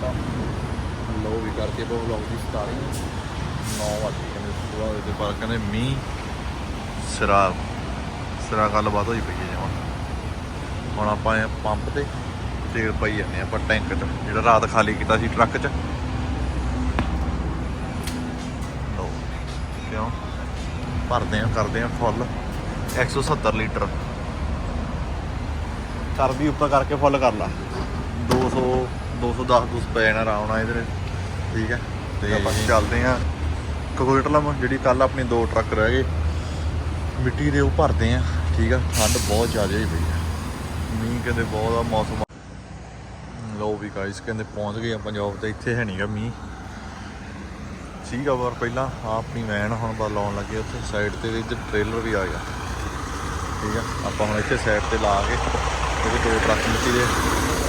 ਆਪਾਂ ਲੋ ਵੀ ਕਰਕੇ ਬਹੁਤ ਵਲੌਗ ਦੀ ਸਟਾਰਟਿੰਗ 9 ਵਜੇ ਕਹਿੰਦੇ ਸੁਬਾਹ ਦੇ ਪਰ ਕਹਿੰਦੇ ਮੀਂਹ ਸਿਰਾ ਸਿਰਾ ਗੱਲਬਾਤ ਹੋਈ ਪਈ ਹੈ ਜਮਾਂ ਹੁਣ। ਆਪਾਂ ਪੰਪ ਤੇ ਤੇਲ ਪਾਈ ਜਾਂਦੇ ਆ ਆਪਾਂ ਟੈਂਕ 'ਚ। ਜਿਹੜਾ ਰਾਤ ਖਾਲੀ ਕੀਤਾ ਸੀ ਟਰੱਕ 'ਚ। ਲੋ, ਕਿਉਂ? ਭਰਦੇ ਆ ਕਰਦੇ ਆ ਫੁੱਲ 170 ਲੀਟਰ। ਕਰਦੀ ਉੱਪਰ ਕਰਕੇ ਫੁੱਲ ਕਰ ਲਾ। 200 210 ਦੁਸ ਪੈ ਜਾਣਾ ਆਰਾਮ ਨਾਲ ਇਹਦੇ ਠੀਕ ਹੈ? ਤੇ ਆਪਾਂ ਚੱਲਦੇ ਆ ਕੋਕੋਟਲਮ ਜਿਹੜੀ ਕੱਲ ਆਪਣੀ ਦੋ ਟਰੱਕ ਰਹਿ ਗਏ ਮਿੱਟੀ ਦੇ ਉਹ ਭਰਦੇ ਆ ਠੀਕ ਆ? ਠੰਡ ਬਹੁਤ ਜ਼ਿਆਦਾ ਹੋਈ ਪਈ ਆ। ਮੀਂਹ ਕਹਿੰਦੇ ਬਹੁਤ ਆ ਮੌਸਮ ਲੋ ਵੀ ਗਾਇਸ ਕਹਿੰਦੇ ਪਹੁੰਚ ਗਏ ਆ ਪੰਜਾਬ ਤੇ ਇੱਥੇ ਹੈ ਨਹੀਂਗਾ ਮੀਂਹ। ਸੀਗਾ ਵਾਰ ਪਹਿਲਾਂ ਆਪਣੀ ਵੈਨ ਹੁਣ ਬਾ ਲਾਉਣ ਲੱਗੇ ਉੱਥੇ ਸਾਈਡ ਤੇ ਇੱਧਰ ਟ੍ਰੇਲਰ ਵੀ ਆ ਗਿਆ। ਠੀਕ ਆ? ਆਪਾਂ ਹੁਣ ਇੱਥੇ ਸਾਈਡ ਤੇ ਲਾ ਕੇ ਇਹਦੇ ਦੋ ਟਰੱਕ ਮਿੱਟੀ ਦੇ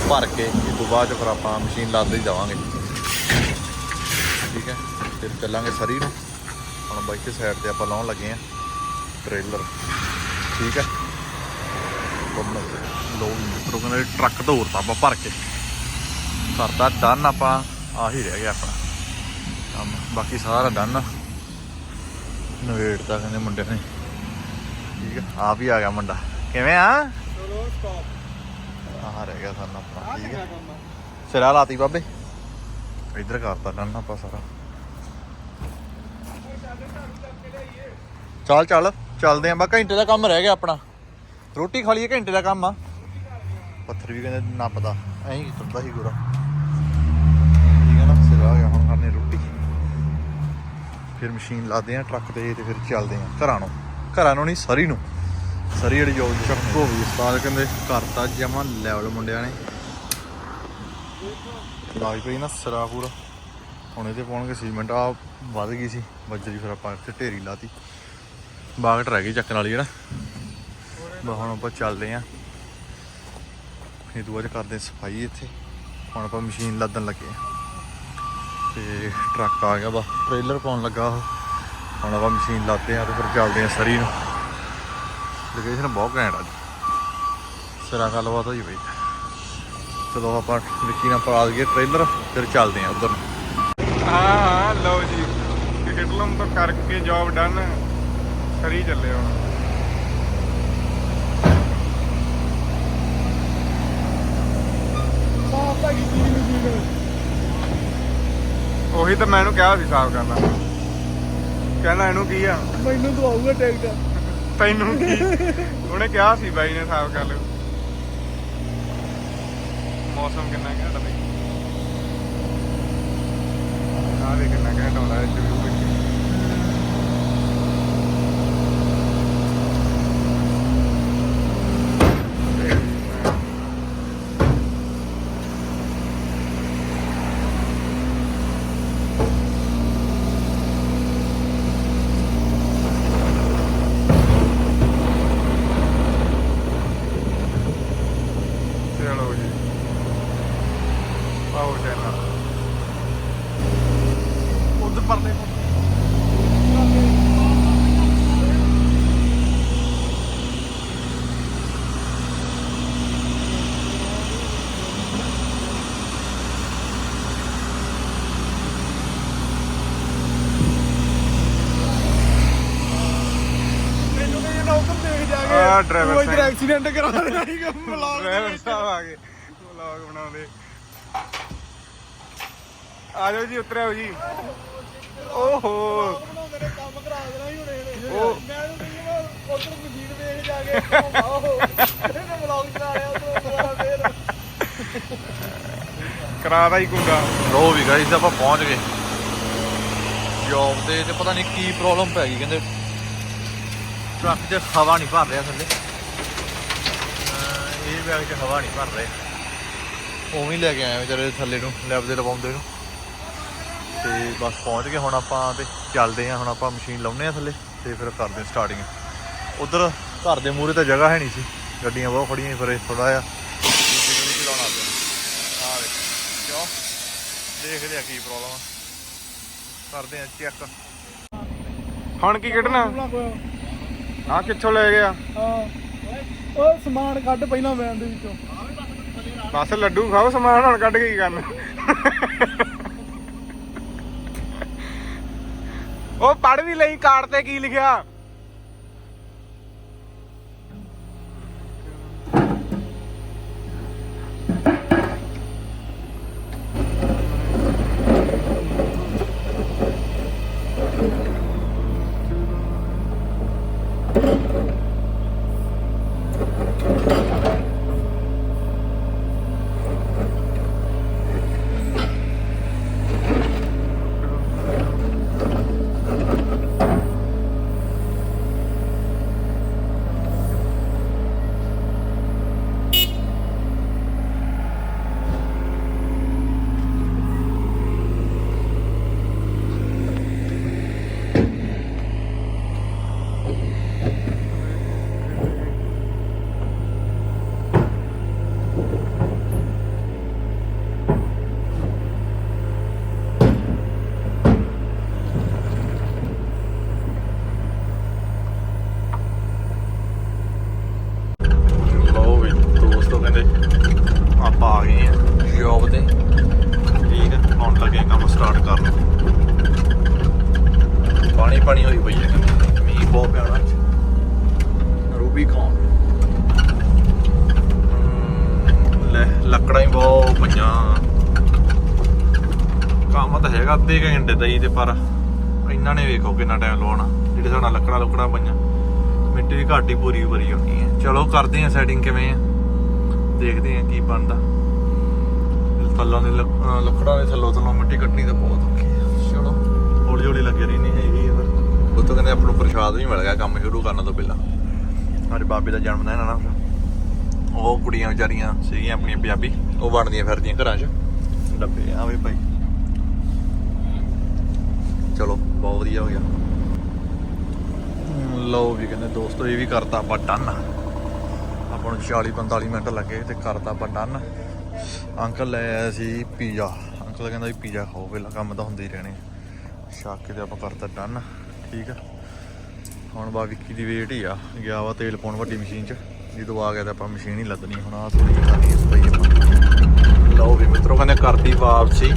ਭਰ ਕੇ ਇਸ ਤੋਂ ਬਾਅਦ 'ਚ ਫਿਰ ਆਪਾਂ ਮਸ਼ੀਨ ਲਾਦੇ ਜਾਵਾਂਗੇ। ਠੀਕ ਹੈ? ਫਿਰ ਚੱਲਾਂਗੇ ਸਰੀ ਨੂੰ। ਹੁਣ ਬਾਈਕ ਤੇ ਸਾਈਡ ਤੇ ਆਪਾਂ ਲਾਉਣ ਲੱਗੇ ਆ ਟ੍ਰੇਲਰ ਠੀਕ ਹੈ? ਲੋ ਮਿੱਤਰੋ ਕਹਿੰਦੇ ਟਰੱਕ ਧੋਰਤਾ ਆਪਾਂ ਭਰ ਕੇ। ਕਰਤਾ ਡਨ ਆਪਾਂ ਆਹੀ ਰਹਿ ਗਿਆ ਆਪਣਾ। ਕੰਮ, ਬਾਕੀ ਸਾਰਾ ਡਨ ਨਵੇੜਤਾ ਕਹਿੰਦੇ ਮੁੰਡੇ ਨੇ। ਠੀਕ ਹੈ? ਆਪ ਵੀ ਆ ਗਿਆ ਮੁੰਡਾ। ਕਿਵੇਂ ਆ? ਚਲੋ ਸਟਾਪ ਆਹ ਰਹਿ ਗਿਆ ਆਪਣਾ ਠੀਕ ਹੈ। ਸਿਰਾ ਲਾਤੀ ਬਾਬੇ। ਇੱਧਰ ਕਰਤਾ ਡਨ ਆਪਾਂ ਸਾਰਾ। ਚੱਲ ਚੱਲ ਚੱਲਦੇ ਆਂ ਬਾ ਘੰਟੇ ਦਾ ਕੰਮ ਰਹਿ ਗਿਆ ਆਪਣਾ। ਰੋਟੀ ਖਾ ਲਈਏ ਘੰਟੇ ਦਾ ਕੰਮ ਆ। ਪੱਥਰ ਵੀ ਕਹਿੰਦੇ ਨੱਪਦਾ। ਐਂ ਹੀ ਤੁਰਦਾ ਸੀ ਗੋਰਾ। ਠੀਕ ਹੈ ਨਾ ਸਿਰਾ ਆ ਗਿਆ ਹੁਣ ਖਾਣੇ ਰੋਟੀ। ਫਿਰ ਮਸ਼ੀਨ ਲਾਦੇ ਆ ਟਰੱਕ ਤੇ ਤੇ ਫਿਰ ਚੱਲਦੇ ਆ ਘਰਾਂ ਨੂੰ। ਘਰਾਂ ਨੂੰ ਨਹੀਂ ਸਰੀ ਨੂੰ। ਸਰੀ ਜਿਹੜੀ ਜੋਬ ਚੱਕੋ ਵੀ ਉਸਤਾਦ ਕਹਿੰਦੇ ਕਰਤਾ ਜਮਾ ਲੈਵਲ ਮੁੰਡਿਆਂ ਨੇ। ਲਾਈ ਪਈ ਨਾ ਸਰਾ ਪੂਰਾ ਹੁਣ ਇਹਦੇ ਪਾਉਣਗੇ ਸੀਮੈਂਟ ਆ ਵੱਧ ਗਈ ਸੀ, ਬੱਜਰੀ ਫਿਰ ਆਪਾਂ ਇੱਥੇ ਢੇਰੀ ਲਾਤੀ। ਬਾਗਟ ਰਹਿ ਗਈ ਚੱਕਣ ਵਾਲੀ ਜਿਹੜਾ ਬਸ ਹੁਣ ਆਪਾਂ ਚੱਲਦੇ ਆਂ ਇਹ ਦੂਆ ਚ ਕਰਦੇ ਸਫ਼ਾਈ ਇੱਥੇ। ਹੁਣ ਆਪਾਂ ਮਸ਼ੀਨ ਲੱਦਣ ਲੱਗੇ ਆਂ ਤੇ ਟਰੱਕ ਆ ਗਿਆ ਵਾ ਟ੍ਰੇਲਰ ਪਾਉਣ ਲੱਗਾ ਉਹ। ਹੁਣ ਆਪਾਂ ਮਸ਼ੀਨ ਲਾਤੇ ਆ ਤੇ ਫਿਰ ਚੱਲਦੇ ਆਂ ਸਰੀ ਨੂੰ। ਲੋਕੇਸ਼ਨ ਬਹੁਤ ਘੈਂਟ ਆ ਜੀ। ਸਿਰਾ ਗੱਲਬਾਤ ਹੋਈ ਪਈ ਚਲੋ ਆਪਾਂ ਵਿੱਕੀ ਨਾਲ ਪਾ ਦਈਏ ਟ੍ਰੇਲਰ ਫਿਰ ਚੱਲਦੇ ਆਂ ਉਧਰ ਹਾਂ ਹਾਂ ਲਓ ਜੀ। ਟਿਕਟ ਲੰਮ ਤੋਂ ਕਰਕੇ ਜੌਬ ਡਨ ਕਰੀ ਚੱਲੇ ਹੁਣ। ਸਾਫ਼ ਤਾਂ ਕੀਤੀ ਨਹੀਂ ਮਸ਼ੀਨ ਉਹੀ ਤਾਂ ਮੈਨੂੰ ਕਿਹਾ ਸੀ ਸਾਫ਼ ਕਰਨਾ। ਕਹਿੰਦਾ ਇਹਨੂੰ ਕੀ ਆ? ਮੈਨੂੰ ਦਵਾਊਗਾ ਟਿਕਟ ਤੈਨੂੰ ਕੀ? ਉਹਨੇ ਕਿਹਾ ਸੀ ਬਾਈ ਨੇ ਸਾਫ਼ ਕਰ ਲਿਓ। ਮੌਸਮ ਕਿੰਨਾ ਘੈਂਟ ਬਈ। ਆਹ ਦੇ ਕਿੰਨਾ ਘੈਂਟ ਆਉਂਦਾ ਹੈ ਜੂ ਵਿੱਚ ਚਲੋ ਜੀ ਆਓ ਚੈਨਲ ਉਧਰ ਪਰਲੇ ਮੈਨੂੰ ਕਹਿੰਦੇ ਨਾ ਉਧਰ ਦੇਖ ਜਾ ਕੇ ਆਹ driver ਤੂੰ ਇੱਧਰ ਸਾਹਿਬ। ਐਕਸੀਡੈਂਟ ਕਰਾ ਦੇਣਾ ਸੀਗਾ ਬਲੌਗ ਡਰਾਈਵਰ ਸਾਹਿਬ ਆ ਗਏ। ਵਲੌਗ ਬਣਾਉਂਦੇ। ਆ ਜਾਓ ਜੀ ਉਤਰਿਓ ਜੀ। ਓਹੋ। ਕੰਮ ਕਰਾ ਦੇਣਾ ਹੀ ਹੁਣੇ ਇਹਨੇ ਉਹ- ਮੈਂ ਉਹਨੂੰ ਕਹਿੰਦਾ ਉਧਰ ਮਸ਼ੀਨ ਦੇਖ ਜਾ ਕੇ ਆਹੋ ਇਹਨੇ ਬਲੌਗ ਚਲਾ ਰਿਹਾ ਉਧਰ ਦੁਬਾਰਾ ਫੇਰ ਕਰਾਦਾ ਹੀ ਕੁੰਡਾ ਲੋ ਵੀ ਗਾਇਸ ਆਪਾਂ ਪਹੁੰਚ ਗਏ। ਜੌਬ ਤੇ ਤੇ ਪਤਾ ਨਹੀਂ ਕੀ ਪ੍ਰੋਬਲਮ ਪੈ ਗਈ ਕਹਿੰਦੇ ਟਰੱਕ 'ਚ ਹਵਾ ਨਹੀਂ ਭਰ ਰਿਹਾ ਥੱਲੇ। ਇਹ ਬੈਗ 'ਚ ਹਵਾ ਨਹੀਂ ਭਰ ਰਿਹਾ। ਉਵੇਂ ਲੈ ਕੇ ਆਏ ਵਿਚਾਰੇ ਥੱਲੇ ਨੂੰ ਲੈਬ ਦੇ ਲਵਾਉਂਦੇ ਨੂੰ। ਤੇ ਬਸ ਪਹੁੰਚ ਗਏ ਹੁਣ ਆਪਾਂ ਤੇ ਚੱਲਦੇ ਆ ਹੁਣ ਆਪਾਂ ਮਸ਼ੀਨ ਲਾਉਨੇ ਆ ਥੱਲੇ ਤੇ ਫਿਰ ਕਰਦੇ ਸਟਾਰਟਿੰਗ ਉਧਰ ਘਰ ਦੇ ਮੂਹਰੇ ਤਾਂ ਜਗ੍ਹਾ ਹੈ ਨਹੀਂ ਸੀ। ਗੱਡੀਆਂ ਬਹੁਤ ਖੜੀਆਂ ਫਿਰ ਥੋੜਾ ਜਿਹਾ। ਪਿਆ ਆ ਕਿਉਂ? ਦੇਖਦੇ ਆ ਕੀ ਪ੍ਰੋਬਲਮ ਆ। ਕਰਦੇ ਆ ਚੈੱਕ ਹੁਣ ਕੀ ਕੱਢਣਾ? ਆ ਕਿੱਥੋਂ ਲੈ ਗਿਆ? ਹਾਂ। ਉਹ ਸਮਾਨ ਕੱਢ ਪਹਿਲਾਂ ਵੈਨ ਦੇ ਵਿੱਚੋਂ। ਬਸ ਲੱਡੂ ਖਾਓ ਸਮਾਨ ਹੁਣ ਕੱਢ ਕੇ ਕੀ ਕਰਨਾ? ਉਹ ਪੜ ਵੀ ਲਈ ਕਾਰਡ ਤੇ ਕੀ ਲਿਖਿਆ? ਲਓ ਵੀ ਦੋਸਤੋ ਕਹਿੰਦੇ ਆਪਾਂ ਆ ਗਏ ਆ ਜੌਬ ਤੇ ਠੀਕ ਹੈ ਹੁਣ ਲੱਗੇ ਕੰਮ ਸਟਾਰਟ ਕਰਨ ਪਾਣੀ ਪਾਣੀ ਹੋਈ ਪਈ ਹੈ। ਮੀਂਹ ਬਹੁਤ ਪਿਆਣਾ ਅੱਜ ਰੂਬੀ ਕੌਣ? ਲੈ, ਲੱਕੜਾਂ ਹੀ ਬਹੁਤ ਪਈਆਂ। ਕੰਮ ਤਾਂ ਹੈਗਾ ਅੱਧੇ ਘੰਟੇ ਦਾ ਹੀ ਤੇ ਪਰ ਇਹਨਾਂ ਨੇ ਵੇਖੋ ਕਿੰਨਾ ਟਾਈਮ ਲਵਾਉਣਾ। ਜਿਹੜੇ ਸਾਡਾ ਲੱਕੜਾਂ ਲੁਕੜਾਂ ਪਈਆਂ। ਮਿੰਟ ਦੀ ਘਾਟੀ ਪੂਰੀ ਭਰੀ ਹੋਣੀ ਹੈ। ਚਲੋ ਕਰਦੇ ਆ ਸੈਟਿੰਗ ਕਿਵੇਂ ਆ ਦੇਖਦੇ ਆ ਕੀ ਬਣਦਾ। ਥੱਲੋਂ ਦੇ ਲੱਕੜਾਂ ਦੇ ਥੱਲੋਂ ਥੱਲੋਂ ਮਿੱਟੀ ਕੱਢਣੀ ਤਾਂ ਬਹੁਤ ਔਖੀ ਹੌਲੀ ਹੌਲੀ ਲੱਗੇ ਰਹੀ ਨਹੀਂ ਹੈਗੀ ਉਹ ਤੋਂ ਕਹਿੰਦੇ ਆਪਾਂ ਨੂੰ ਪ੍ਰਸ਼ਾਦ ਵੀ ਮਿਲ ਗਿਆ ਕੰਮ ਸ਼ੁਰੂ ਕਰਨ ਤੋਂ ਪਹਿਲਾਂ। ਅੱਜ ਬਾਬੇ ਦਾ ਜਨਮ ਦਿਨ ਆ ਨਾ। ਉਹ ਕੁੜੀਆਂ ਵਿਚਾਰੀਆਂ ਸੀਗੀਆਂ ਆਪਣੀਆਂ ਪੰਜਾਬੀ ਉਹ ਬਣਦੀਆਂ ਫਿਰਦੀਆਂ ਘਰਾਂ 'ਚ। ਡੱਬੇ ਆਵੇ ਭਾਈ। ਚਲੋ ਬਹੁਤ ਵਧੀਆ ਹੋ ਗਿਆ। ਲਓ ਵੀ ਕਹਿੰਦੇ ਦੋਸਤੋ ਇਹ ਵੀ ਕਰਤਾ ਆਪਾਂ ਡਨ ਆਪਾਂ ਨੂੰ 40 45 ਮਿੰਟ ਲੱਗੇ ਤੇ ਕਰਤਾ ਆਪਾਂ ਡਨ ਅੰਕਲ ਲੈ ਆਇਆ ਸੀ ਪੀਜ਼ਾ। ਅੰਕਲ ਕਹਿੰਦਾ ਵੀ ਪੀਜ਼ਾ ਖਾਓ ਪਹਿਲਾਂ ਕੰਮ ਤਾਂ ਹੁੰਦੇ ਹੀ ਰਹਿਣੇ ਛੱਕ ਕੇ ਤੇ ਆਪਾਂ ਕਰਤਾ ਡਨ ਠੀਕ ਆ। ਹੁਣ ਬਾ ਵਿੱਕੀ ਦੀ ਵੇਟ ਹੀ ਆ, ਗਿਆ ਵਾ ਤੇਲ ਪਾਉਣ ਵੱਡੀ ਮਸ਼ੀਨ 'ਚ। ਜਦੋਂ ਆ ਗਿਆ ਤਾਂ ਆਪਾਂ ਮਸ਼ੀਨ ਹੀ ਲੱਦਣੀ, ਹੁਣ ਆ ਥੋੜੀ ਜਿਹੀ ਕਰਨੀ ਸਪਾਈ ਆਪਾਂ। ਲਓ ਵੀ ਮਿੱਤਰੋ ਕਹਿੰਦੇ ਕਰਤੀ ਵਾਪਸੀ।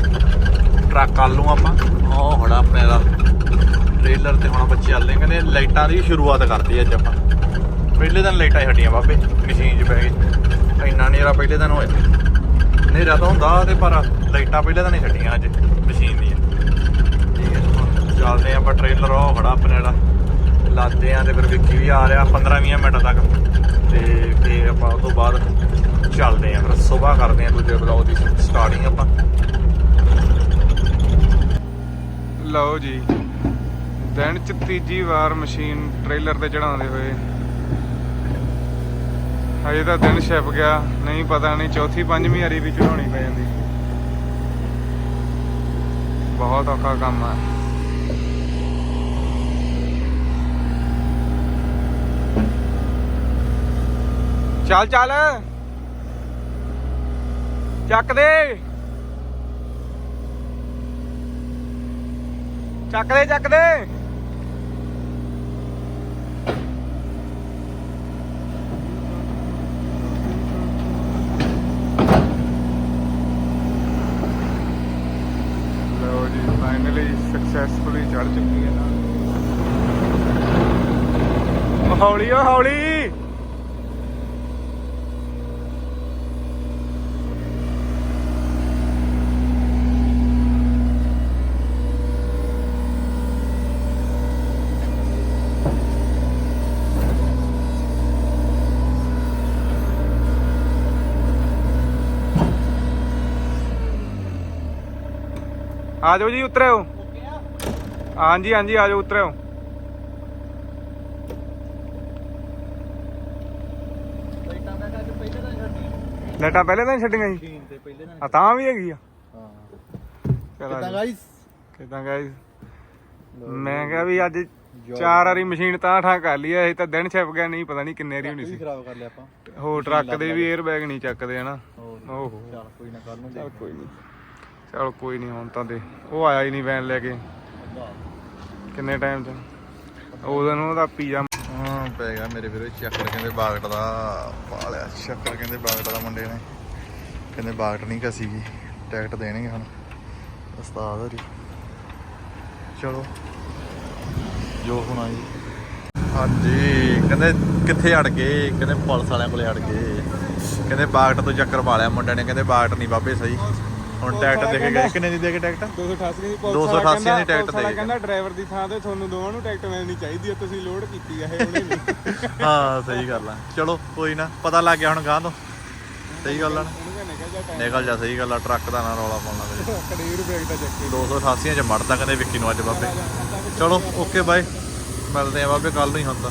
ਟਰੱਕ ਕਰ ਲੂ ਆਪਾਂ। ਉਹ ਹੁਣ ਆਪਣੇ ਦਾ ਟ੍ਰੇਲਰ ਤੇ ਹੁਣ ਆਪਾਂ ਚੱਲਦੇ ਕਹਿੰਦੇ ਲਾਈਟਾਂ ਦੀ ਸ਼ੁਰੂਆਤ ਕਰਤੀ ਅੱਜ ਆਪਾਂ। ਪਹਿਲੇ ਦਿਨ ਲਾਈਟਾਂ ਹੀ ਹਟੀਆਂ ਬਾਬੇ ਮਸ਼ੀਨ 'ਚ ਪੈ ਗਏ ਇੰਨਾ ਨੇਰਾ ਪਹਿਲੇ ਦਿਨ ਹੋਇਆ। ਨੇਰਾ ਤਾਂ ਹੁੰਦਾ ਤੇ ਪਰ ਲਾਈਟਾਂ ਪਹਿਲੇ ਦਿਨ ਹੀ ਛੱਡੀਆਂ ਅੱਜ ਮਸ਼ੀਨ ਦੀਆਂ। ਚੱਲਦੇ ਆਂ ਆਪਾਂ ਟ੍ਰੇਲਰ ਉਹ ਖੜਾ ਆਪਣੇ ਵਾਲਾ। ਲਾਦੇ ਆਂ ਤੇ ਫਿਰ ਵਿੱਕੀ ਵੀ ਆ ਰਿਹਾ 15-20 ਮਿੰਟ ਤੱਕ। ਤੇ ਫਿਰ ਆਪਾਂ ਉਸ ਤੋਂ ਬਾਅਦ ਚੱਲਦੇ ਆਂ, ਫਿਰ ਸਵੇਰ ਕਰਦੇ ਆਂ ਦੂਜੇ ਬਲੌਗ ਦੀ ਸਟਾਰਟਿੰਗ ਆਪਾਂ। ਲਓ ਜੀ, ਦਿਨ ਚ ਤੀਜੀ ਵਾਰ ਮਸ਼ੀਨ ਟ੍ਰੇਲਰ ਤੇ ਚੜਾਉਂਦੇ ਹੋਏ। ਹਜੇ ਤਾਂ ਦਿਨ ਛਿਪ ਗਿਆ, ਨਹੀਂ ਪਤਾ ਨਹੀਂ ਚੌਥੀ ਪੰਜਵੀਂ ਵਾਰੀ ਵੀ ਚੜਾਉਣੀ ਪੈ ਜਾਂਦੀ। ਬਹੁਤ ਔਖਾ ਕੰਮ ਆ। ਚੱਲ ਚੱਲ। ਚੱਕ ਦੇ। ਚੱਕ ਦੇ ਚੱਕ ਦੇ। ਲਓ ਜੀ ਫਾਈਨਲੀ ਸਕਸੈਸਫੁਲੀ ਚੜ ਚੁੱਕੀ ਹੈ ਨਾ। ਹੌਲੀ ਹੌਲੀ। ਆ ਜਾਓ ਜੀ ਉਤਰਿਓ। ਹਾਂਜੀ ਹਾਂਜੀ ਆ ਜਾਓ ਉਤਰਿਓ ਅੱਜ ਪਹਿਲੇ ਤਾਂ ਛੱਡੀਆਂ। ਤੇ ਪਹਿਲੇ ਦਿਨ ਆ ਤਾਂ ਵੀ ਹੈਗੀ ਆ। ਕਿਦਾਂ ਜੀ। ਗਾਇਸ ਕਿੱਦਾਂ ਗਾਇਸ ਮੈਂ ਕਿਹਾ ਵੀ ਅੱਜ ਚਾਰ ਵਾਰੀ ਮਸ਼ੀਨ ਤਾਂ ਠਾ ਕਰ ਲਈ ਐ ਇਹ ਤਾਂ ਦਿਨ ਛਿਪ ਗਿਆ ਨਹੀਂ ਪਤਾ ਨਹੀਂ ਕਿੰਨੇ ਵਾਰੀ ਹੋਣੀ ਸੀ। ਖਰਾਬ ਕਰ ਲਿਆ ਆਪਾਂ। ਹੋਰ ਟਰੱਕ ਦੇ ਵੀ 에ਅਰ ਬੈਗ ਨਹੀਂ ਚੱਕਦੇ ਹਨਾ। ਓਹੋ। ਚੱਲ ਕੋਈ ਨਾ ਕੱਲ ਨੂੰ ਚਲ ਕੋਈ ਨਹੀਂ। ਚਲ ਕੋਈ ਨਹੀਂ, ਹੁਣ ਤਾਂ ਦੇ। ਉਹ ਆਇਆ ਹੀ ਨਹੀਂ ਵੈਨ ਲੈ ਕੇ। ਕਿੰਨੇ ਟਾਈਮ ਚ? ਉਹਦੋਂ ਨੂੰ ਉਹਦਾ ਪੀਜ਼ਾ ਹਾਂ, ਪੈ ਗਿਆ ਮੇਰੇ ਵੀਰੋ, ਚੱਕਰ ਕਹਿੰਦੇ ਬਾਗਟ ਦਾ ਪਾ ਚੱਕਰ ਕਹਿੰਦੇ ਬਾਗਟ ਦਾ ਮੁੰਡੇ ਨੇ। ਕਹਿੰਦੇ ਬਾਗਟ ਨਹੀਂ ਕਸੀ ਟਿਕਟ ਦੇਣਗੇ ਹੁਣ। ਉਸਤਾਦ ਹੋਰੀ। ਚਲੋ। ਜੋ ਹੋਣਾ ਜੀ। ਹਾਂਜੀ, ਕਹਿੰਦੇ ਕਿੱਥੇ ਅੜ ਗਏ? ਕਹਿੰਦੇ ਪੁਲਿਸ ਵਾਲਿਆਂ ਕੋਲੇ ਅੜ ਗਏ। ਕਹਿੰਦੇ ਬਾਗਟ ਤੋਂ ਚੱਕਰ ਪਾ ਲਿਆ ਮੁੰਡਿਆਂ ਨੇ। ਕਹਿੰਦੇ ਬਾਗਟ ਨਹੀਂ ਬਾਬੇ, ਸਹੀ। ਹੁਣ ਟਿਕਟ ਦੇ ਕੇ ਗਏ। ਕਿੰਨੇ ਦੀ ਦੇ ਕੇ ਟਿਕਟ? 288 ਦੀ 288 ਦੀ ਟਿਕਟ ਦੇ ਦੇ ਕਹਿੰਦਾ ਡਰਾਈਵਰ ਦੀ ਥਾਂ ਤੇ ਤੁਹਾਨੂੰ ਦੋਵਾਂ ਨੂੰ ਟਿਕਟ ਮਿਲਣੀ ਚਾਹੀਦੀ ਹੈ ਤੁਸੀਂ ਲੋਡ ਕੀਤੀ ਹੈ ਇਹ ਉਹਨੇ ਹਾਂ ਸਹੀ ਗੱਲ ਆ। ਚਲੋ ਕੋਈ ਨਾ ਪਤਾ ਲੱਗ ਗਿਆ ਹੁਣ ਗਾਂ ਤੋਂ। ਸਹੀ ਗੱਲ ਆ ਨਿਕਲ ਜਾ ਸਹੀ ਗੱਲ ਆ ਟਰੱਕ ਦਾ ਨਾ ਰੌਲਾ ਪਾਉਣਾ ਮੇਰੇ ਕੜੀਰ ਬੈਗ ਦਾ ਚੱਕੇ 288 ਚ ਮੜਦਾ ਕਹਿੰਦੇ ਵਿੱਕੀ ਨੂੰ ਅੱਜ ਬਾਬੇ। ਚਲੋ ਓਕੇ ਬਾਏ। ਮਿਲਦੇ ਆ ਬਾਬੇ ਕੱਲ ਨੂੰ ਹੀ ਹੁੰਦਾ